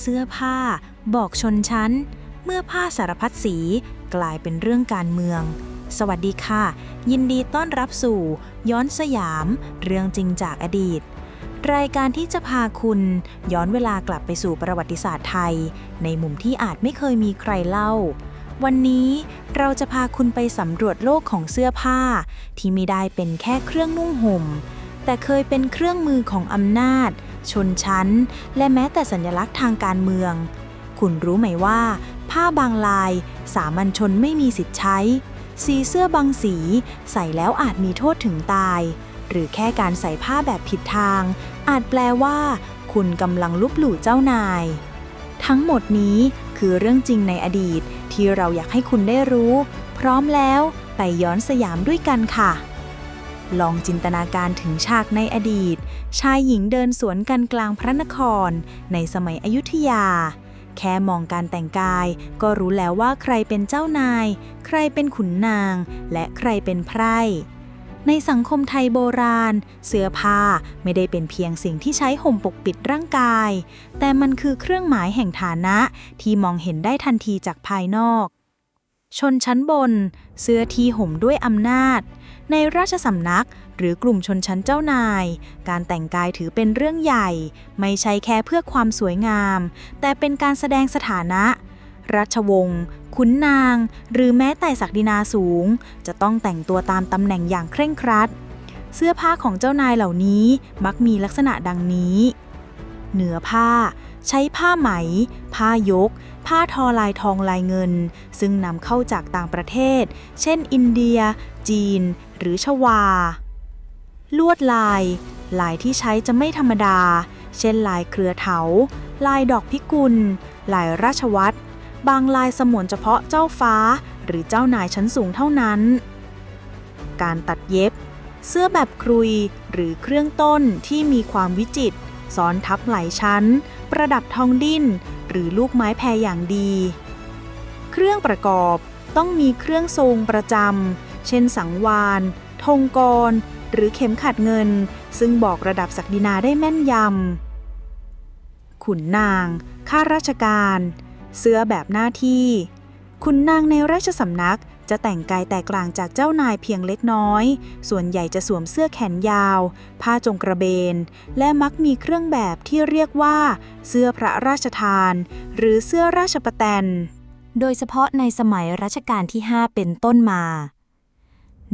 เสื้อผ้า บอกชนชั้น เมื่อผ้าสารพัดสี กลายเป็นเรื่องการเมือง สวัสดีค่ะ ยินดีต้อนรับสู่ ย้อนสยาม เรื่องจริงจากอดีต รายการที่จะพาคุณย้อนเวลากลับไปสู่ประวัติศาสตร์ไทย ในมุมที่อาจไม่เคยมีใครเล่า วันนี้เราจะพาคุณไปสำรวจโลกของเสื้อผ้า ที่ไม่ได้เป็นแค่เครื่องนุ่งห่มแต่เคยเป็นเครื่องมือของอำนาจ ชนชั้น และแม้แต่สัญลักษณ์ทางการเมือง คุณรู้ไหมว่า ผ้าบางลาย สามัญชนไม่มีสิทธิ์ใช้ สีเสื้อบางสี ใส่แล้วอาจมีโทษถึงตาย หรือแค่การใส่ผ้าแบบผิดทาง อาจแปลว่า คุณกำลังลุบหลู่เจ้านาย ทั้งหมดนี้คือเรื่องจริงในอดีตที่เราอยากให้คุณได้รู้ พร้อมแล้วไปย้อนสยามด้วยกันค่ะ ลองจินตนาการถึงฉากในอดีต ชายหญิงเดินสวนกันกลางพระนคร ในสมัยอยุธยา แค่มองการแต่งกาย ก็รู้แล้วว่าใครเป็นเจ้านาย ใครเป็นขุนนาง และใครเป็นไพร่ในสังคมไทยโบราณ เสื้อผ้าไม่ได้เป็นเพียงสิ่งที่ใช้ห่มปกปิดร่างกาย แต่มันคือเครื่องหมายแห่งฐานะที่มองเห็นได้ทันทีจากภายนอก ชนชั้นบน เสื้อที่ห่มด้วยอำนาจ ในราชสำนักหรือกลุ่มชนชั้นเจ้านาย การแต่งกายถือเป็นเรื่องใหญ่ ไม่ใช่แค่เพื่อความสวยงาม แต่เป็นการแสดงสถานะ ราชวงศ์ขุนนาง หรือแม้แต่ศักดินาสูง จะต้องแต่งตัวตามตำแหน่งอย่างเคร่งครัด เสื้อผ้าของเจ้านายเหล่านี้มักมีลักษณะดังนี้เนื้อผ้า ใช้ผ้าไหม ผ้ายก ผ้าทอลายทองลายเงิน ซึ่งนำเข้าจากต่างประเทศ เช่น อินเดีย จีน หรือชวา ลวดลาย ลายที่ใช้จะไม่ธรรมดา เช่นลายเครือเถา ลายดอกพิกุล ลายราชวัตรบางลายสมวนเฉพาะเจ้าฟ้า หรือเจ้านายชั้นสูงเท่านั้น การตัดเย็บ เสื้อแบบครุยหรือเครื่องต้นที่มีความวิจิตรซ้อนทับหลายชั้น ประดับทองดิ้น หรือลูกไม้แพรอย่างดี เครื่องประกอบต้องมีเครื่องทรงประจำ เช่นสังวานธงกร หรือเข็มขัดเงิน ซึ่งบอกระดับศักดินาได้แม่นยำ ขุนนาง ข้าราชการ เสื้อแบบหน้าที่ ขุนนางในราชสำนักจะแต่งกายแตกต่างจากเจ้านายเพียงเล็กน้อย ส่วนใหญ่จะสวมเสื้อแขนยาว ผ้าจงกระเบน และมักมีเครื่องแบบที่เรียกว่า เสื้อพระราชทาน หรือเสื้อราชประแตน โดยเฉพาะในสมัยรัชกาลที่ 5 เป็นต้นมา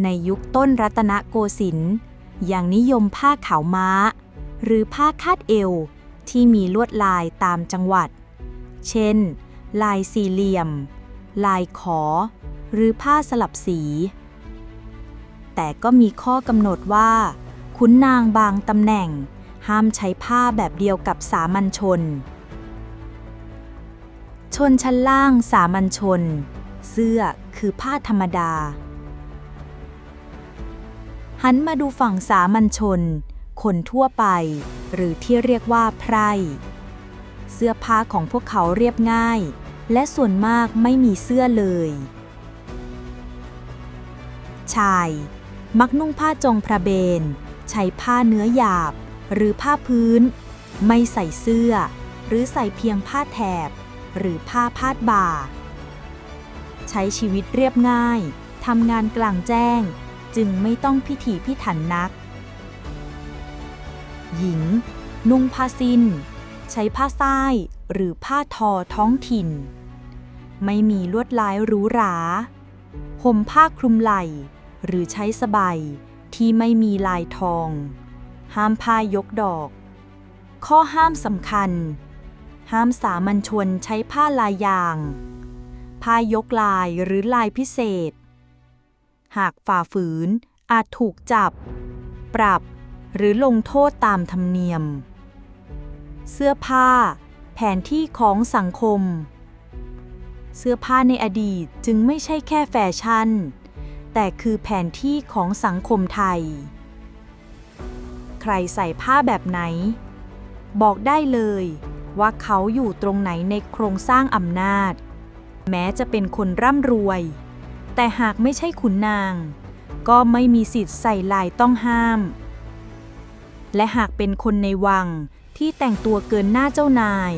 ในยุคต้นรัตนโกสินทร์ยังนิยมผ้าขาวม้า หรือผ้าคาดเอว ที่มีลวดลายตามจังหวัด เช่น ลายสี่เหลี่ยม ลายขอ หรือผ้าสลับสี แต่ก็มีข้อกำหนดว่า ขุนนางบางตำแหน่ง ห้ามใช้ผ้าแบบเดียวกับสามัญชน ชนชั้นล่างสามัญชน เสื้อคือผ้าธรรมดา หันมาดูฝั่งสามัญชน คนทั่วไป หรือที่เรียกว่าไพร่เสื้อผ้าของพวกเขาเรียบง่าย และส่วนมากไม่มีเสื้อเลย ชาย มักนุ่งผ้าจงพระเบน ใช้ผ้าเนื้อหยาบ หรือผ้าพื้น ไม่ใส่เสื้อ หรือใส่เพียงผ้าแถบ หรือผ้าพาดบ่า ใช้ชีวิตเรียบง่ายทำงานกลางแจ้ง จึงไม่ต้องพิถีพิถันนัก หญิง นุ่งผ้าสิ้น ใช้ผ้าส้ายหรือผ้าทอท้องถิ่น ไม่มีลวดลายหรูหราห่มผ้าคลุมไหล่ หรือใช้สบายที่ไม่มีลายทอง ห้ามผ้ายกดอก ข้อห้ามสำคัญ ห้ามสามัญชนใช้ผ้าลายยาง ผ้ายกลายหรือลายพิเศษ หากฝ่าฝืน อาจถูกจับ ปรับ หรือลงโทษตามธรรมเนียม เสื้อผ้า แผนที่ของสังคม เสื้อผ้าในอดีตจึงไม่ใช่แค่แฟชั่น แต่คือแผนที่ของสังคมไทย ใครใส่ผ้าแบบไหน บอกได้เลยว่าเขาอยู่ตรงไหนในโครงสร้างอำนาจ แม้จะเป็นคนร่ำรวย แต่หากไม่ใช่ขุนนาง ก็ไม่มีสิทธิ์ใส่ลายต้องห้าม และหากเป็นคนในวังที่แต่งตัวเกินหน้าเจ้านาย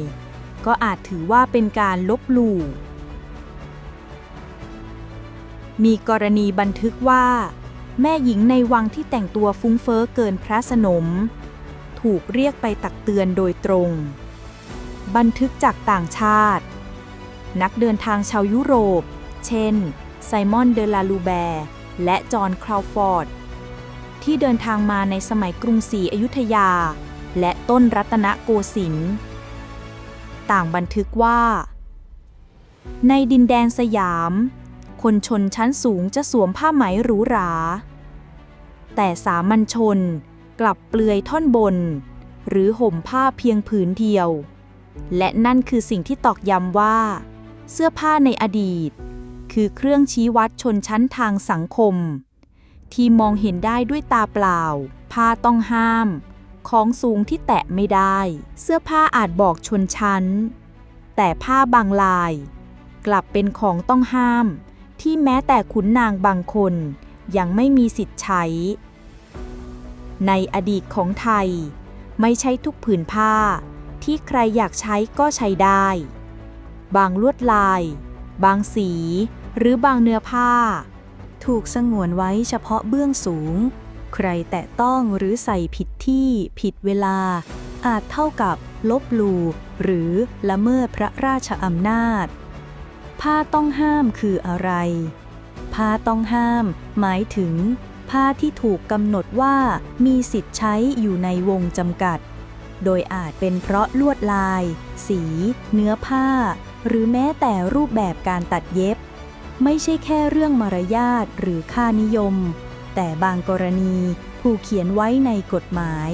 ก็อาจถือว่าเป็นการลบหลู่ มีกรณีบันทึกว่า แม่หญิงในวังที่แต่งตัวฟุ้งเฟ้อเกินพระสนม ถูกเรียกไปตักเตือนโดยตรง บันทึกจากต่างชาติ นักเดินทางชาวยุโรป เช่น ไซมอนเดลาลูแบร์และจอห์นคราวฟอร์ด ที่เดินทางมาในสมัยกรุงศรีอยุธยา และต้นรัตนโกสินทร์ต่างบันทึกว่า ในดินแดนสยาม คนชนชั้นสูงจะสวมผ้าไหมหรูหรา แต่สามัญชนกลับเปลือยท่อนบน หรือห่มผ้าเพียงผืนเดียว และนั่นคือสิ่งที่ตอกย้ำว่า เสื้อผ้าในอดีต คือเครื่องชี้วัดชนชั้นทางสังคม ที่มองเห็นได้ด้วยตาเปล่า ผ้าต้องห้าม ของสูงที่แตะไม่ได้ เสื้อผ้าอาจบอกชนชั้น แต่ผ้าบางลาย กลับเป็นของต้องห้าม ที่แม้แต่ขุนนางบางคนยังไม่มีสิทธิ์ใช้ ในอดีตของไทย ไม่ใช่ทุกผืนผ้า ที่ใครอยากใช้ก็ใช้ได้ บางลวดลาย บางสี หรือบางเนื้อผ้า ถูกสงวนไว้เฉพาะเบื้องสูง ใครแตะต้องหรือใส่ผิดที่ผิดเวลา อาจเท่ากับลบลู่หรือละเมิดพระราชอำนาจ ผ้าต้องห้ามคืออะไร ผ้าต้องห้าม หมายถึง ผ้าที่ถูกกำหนดว่ามีสิทธิ์ใช้อยู่ในวงจำกัด โดยอาจเป็นเพราะลวดลาย สี เนื้อผ้า หรือแม้แต่รูปแบบการตัดเย็บ ไม่ใช่แค่เรื่องมารยาทหรือค่านิยม แต่บางกรณีผูกเขียนไว้ในกฎหมาย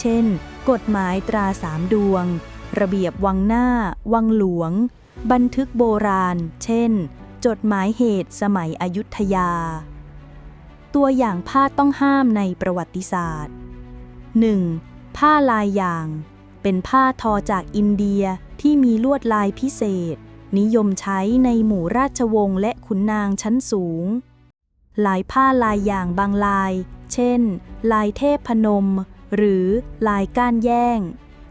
เช่น กฎหมายตราสามดวง ระเบียบวังหน้า วังหลวง บันทึกโบราณ เช่น จดหมายเหตุสมัยอยุธยา ตัวอย่างผ้าต้องห้ามในประวัติศาสตร์ 1. ผ้าลายยาง เป็นผ้าทอจากอินเดียที่มีลวดลายพิเศษ นิยมใช้ในหมู่ราชวงศ์และขุนนางชั้นสูง หลายผ้าลายอย่างบางลาย เช่น ลายเทพพนม หรือลายก้านแย่ง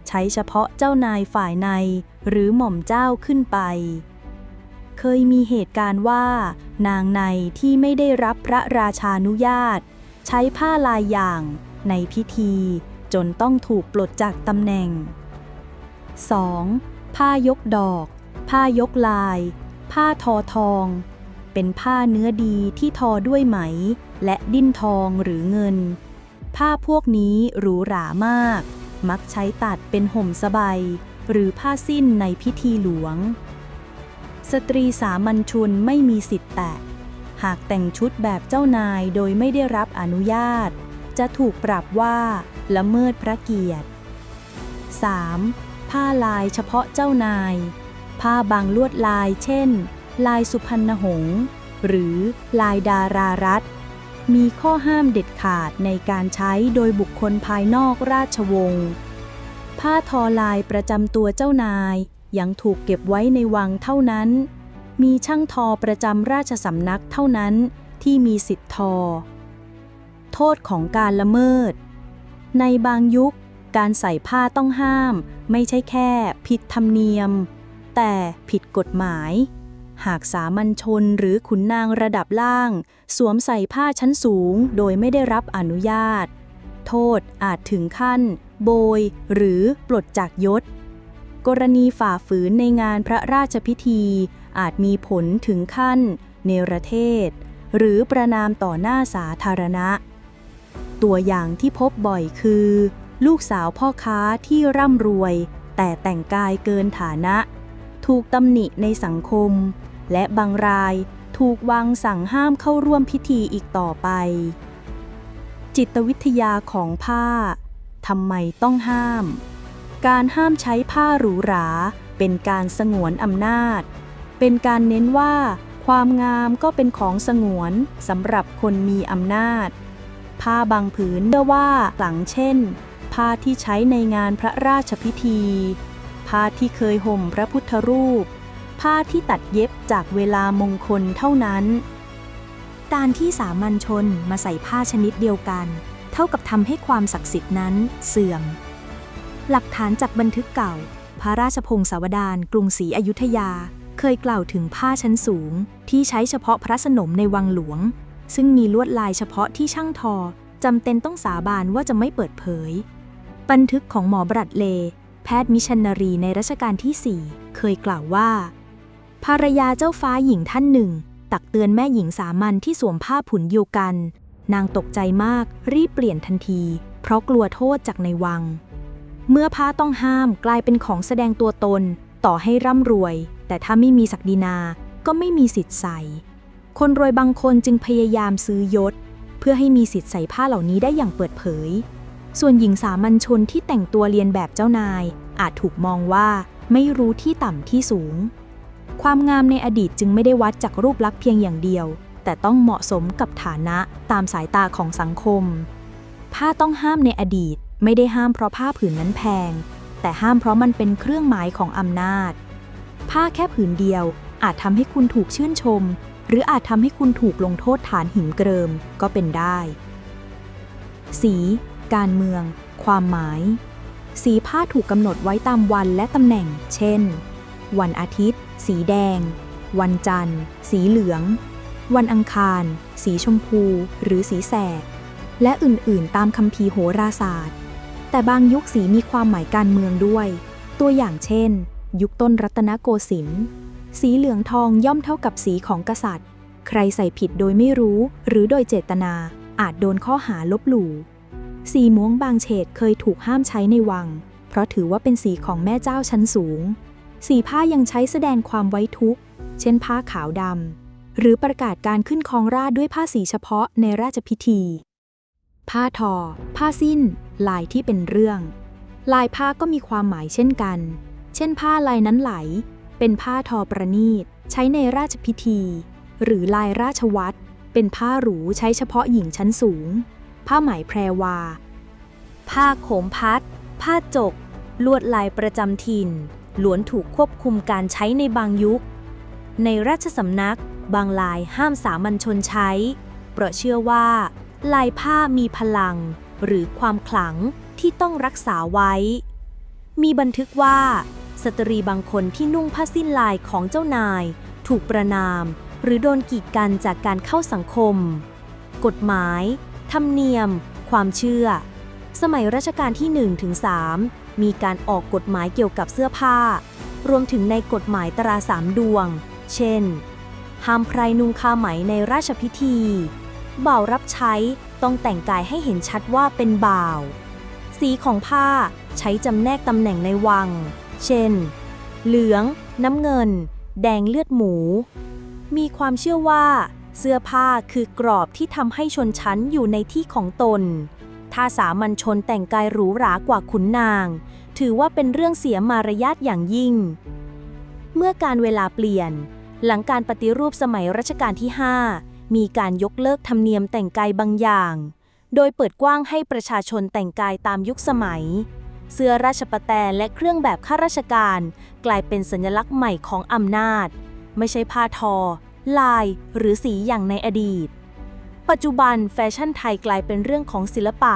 ใช้เฉพาะเจ้านายฝ่ายใน หรือหม่อมเจ้าขึ้นไป เคยมีเหตุการณ์ว่า นางในที่ไม่ได้รับพระราชานุญาต ใช้ผ้าลายอย่างในพิธีจนต้องถูกปลดจากตำแหน่ง 2. ผ้ายกดอก ผ้ายกลาย ผ้าทอทอง เป็นผ้าเนื้อดีที่ทอด้วยไหม และดิ้นทองหรือเงิน ผ้าพวกนี้หรูหรามาก มักใช้ตัดเป็นห่มสบายหรือผ้าสิ้นในพิธีหลวง สตรีสามัญชนไม่มีสิทธิ์แตะ หากแต่งชุดแบบเจ้านายโดยไม่ได้รับอนุญาต จะถูกปรับว่าละเมิดพระเกียรติ 3. ผ้าลายเฉพาะเจ้านาย ผ้าบางลวดลาย เช่น ลายสุพรรณหงษ์หรือลายดารารัฐ มีข้อห้ามเด็ดขาดในการใช้โดยบุคคลภายนอกราชวงศ์ ผ้าทอลายประจำตัวเจ้านายยังถูกเก็บไว้ในวังเท่านั้น มีช่างทอประจำราชสำนักเท่านั้นที่มีสิทธิ์ทอ โทษของการละเมิด ในบางยุค การใส่ผ้าต้องห้าม ไม่ใช่แค่ ผิดธรรมเนียม แต่ผิดกฎหมาย หากสามัญชนหรือขุนนางระดับล่าง สวมใส่ผ้าชั้นสูงโดยไม่ได้รับอนุญาต โทษอาจถึงขั้น โบย หรือปลดจากยศ กรณีฝ่าฝืนในงานพระราชพิธี อาจมีผลถึงขั้น เนรเทศ หรือประนามต่อหน้าสาธารณะ ตัวอย่างที่พบบ่อยคือ ลูกสาวพ่อค้าที่ร่ำรวยแต่แต่งกายเกินฐานะ ถูกตำหนิในสังคม และบางรายถูกวางสั่งห้ามเข้าร่วมพิธีอีกต่อไป จิตวิทยาของผ้าทำไมต้องห้าม การห้ามใช้ผ้าหรูหรา เป็นการสงวนอำนาจ เป็นการเน้นว่า ความงามก็เป็นของสงวนสำหรับคนมีอำนาจ ผ้าบางผืนเชื่อว่าหลังเช่น ผ้าที่ใช้ในงานพระราชพิธี ผ้าที่เคยห่มพระพุทธรูป ผ้าที่ตัดเย็บจากเวลามงคลเท่านั้น การที่สามัญชนมาใส่ผ้าชนิดเดียวกัน เท่ากับทำให้ความศักดิ์สิทธิ์นั้นเสื่อม หลักฐานจากบันทึกเก่า พระราชพงศาวดารกรุงศรีอยุธยาเคยกล่าวถึงผ้าชั้นสูง ที่ใช้เฉพาะพระสนมในวังหลวง ซึ่งมีลวดลายเฉพาะที่ช่างทอจำเป็นต้องสาบานว่าจะไม่เปิดเผย บันทึกของหมอบรัดเล พทย์มิชันนารีในรัชกาลที่ 4 เคยกล่าวว่า ภรรยาเจ้าฟ้าหญิงท่านหนึ่ง ตักเตือนแม่หญิงสามัญที่สวมผ้าผุนโยกัน นางตกใจมากรีบเปลี่ยนทันที เพราะกลัวโทษจากในวัง เมื่อผ้าต้องห้ามกลายเป็นของแสดงตัวตน ต่อให้ร่ำรวย แต่ถ้าไม่มีศักดินาก็ไม่มีสิทธิ์ใส่ คนรวยบางคนจึงพยายามซื้อยศ เพื่อให้มีสิทธิ์ใส่ผ้าเหล่านี้ได้อย่างเปิดเผย ส่วนหญิงสามัญชนที่แต่งตัวเรียนแบบเจ้านาย อาจถูกมองว่าไม่รู้ที่ต่ำที่สูง ความงามในอดีตจึงไม่ได้วัดจากรูปลักษณ์เพียงอย่างเดียว แต่ต้องเหมาะสมกับฐานะตามสายตาของสังคม ผ้าต้องห้ามในอดีตไม่ได้ห้ามเพราะผ้าผืนนั้นแพง แต่ห้ามเพราะมันเป็นเครื่องหมายของอำนาจ ผ้าแค่ผืนเดียว อาจทำให้คุณถูกชื่นชม หรืออาจทำให้คุณถูกลงโทษฐานหิมเกริมก็เป็นได้ สี การเมือง ความหมาย สีผ้าถูกกำหนดไว้ตามวันและตำแหน่ง เช่น วันอาทิตย์ สีแดง วันจันทร์ สีเหลือง วันอังคาร สีชมพู หรือสีแสด และอื่นๆ ตามคัมภีโหราศาสตร์ แต่บางยุคสีมีความหมายการเมืองด้วย ตัวอย่างเช่น ยุคต้นรัตนโกสินทร์ สีเหลืองทองย่อมเท่ากับสีของกษัตริย์ ใครใส่ผิดโดยไม่รู้ หรือโดยเจตนาอาจโดนข้อหาลบหลู่ สีม่วงบางเฉดเคยถูกห้ามใช้ในวัง เพราะถือว่าเป็นสีของแม่เจ้าชั้นสูง สีผ้ายังใช้แสดงความไว้ทุกข์ เช่นผ้าขาวดำ หรือประกาศการขึ้นครองราชด้วยผ้าสีเฉพาะในราชพิธี ผ้าทอ ผ้าสิ้น ลายที่เป็นเรื่อง ลายผ้าก็มีความหมายเช่นกัน เช่นผ้าลายนั้นไหล เป็นผ้าทอประณีต ใช้ในราชพิธี หรือลายราชวัตรเป็นผ้าหรูใช้เฉพาะหญิงชั้นสูง ผ้าไหมแพรวา ผ้าโขมพัด ผ้าจก ลวดลายประจำถิ่น ล้วนถูกควบคุมการใช้ในบางยุค ในราชสำนัก บางลายห้ามสามัญชนใช้ เพราะเชื่อว่า ลายผ้ามีพลัง หรือความขลังที่ต้องรักษาไว้ มีบันทึกว่า สตรีบางคนที่นุ่งผ้าสิ้นลายของเจ้านาย ถูกประนาม หรือโดนกีดกันจากการเข้าสังคม กฎหมาย ธรรมเนียม ความเชื่อ สมัยรัชกาลที่1ถึง3มีการออกกฎหมายเกี่ยวกับเสื้อผ้า รวมถึงในกฎหมายตราสามดวง เช่น ห้ามไพรนุ่งคาไหมในราชพิธีบ่าวรับใช้ต้องแต่งกายให้เห็นชัดว่าเป็นบ่าว สีของผ้าใช้จำแนกตำแหน่งในวัง เช่น เหลือง น้ำเงิน แดงเลือดหมู มีความเชื่อว่า เสื้อผ้าคือกรอบที่ทำให้ชนชั้นอยู่ในที่ของตน ถ้าสามัญชนแต่งกายหรูหรากว่าขุนนาง ถือว่าเป็นเรื่องเสียมารยาทอย่างยิ่ง เมื่อการเวลาเปลี่ยน หลังการปฏิรูปสมัยรัชกาลที่ 5 มีการยกเลิกธรรมเนียมแต่งกายบางอย่าง โดยเปิดกว้างให้ประชาชนแต่งกายตามยุคสมัย เสื้อราชปแตนและเครื่องแบบข้าราชการ กลายเป็นสัญลักษณ์ใหม่ของอำนาจ ไม่ใช่ผ้าทอ ลาย หรือสีอย่างในอดีต ปัจจุบันแฟชั่นไทยกลายเป็นเรื่องของศิลปะ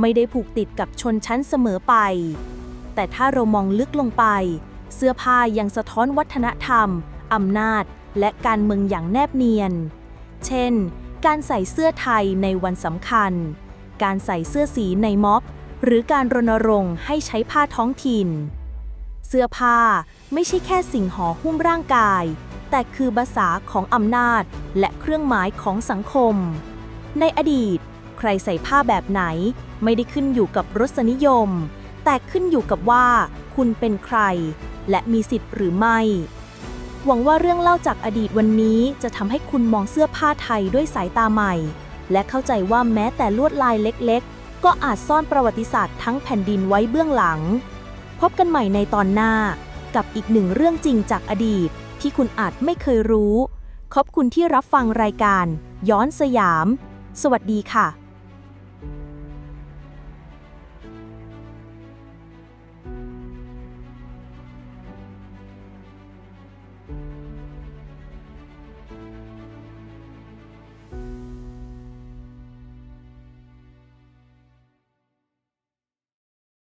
ไม่ได้ผูกติดกับชนชั้นเสมอไป แต่ถ้าเรามองลึกลงไป เสื้อผ้ายังสะท้อนวัฒนธรรมอำนาจ และการเมืองอย่างแนบเนียน เช่น การใส่เสื้อไทยในวันสำคัญ การใส่เสื้อสีในม็อบ หรือการรณรงค์ให้ใช้ผ้าท้องถิ่น เสื้อผ้าไม่ใช่แค่สิ่งห่อหุ้มร่างกาย แต่คือภาษาของอำนาจและเครื่องหมายของสังคม ในอดีต ใครใส่ผ้าแบบไหน ไม่ได้ขึ้นอยู่กับรสนิยม แต่ขึ้นอยู่กับว่าคุณเป็นใคร และมีสิทธิ์หรือไม่ หวังว่าเรื่องเล่าจากอดีตวันนี้จะทำให้คุณมองเสื้อผ้าไทยด้วยสายตาใหม่ และเข้าใจว่าแม้แต่ลวดลายเล็กๆ ก็อาจซ่อนประวัติศาสตร์ทั้งแผ่นดินไว้เบื้องหลัง พบกันใหม่ในตอนหน้ากับอีกหนึ่งเรื่องจริงจากอดีต ที่คุณอาจไม่เคยรู้ ขอบคุณที่รับฟังรายการ ย้อนสยาม สวัสดีค่ะ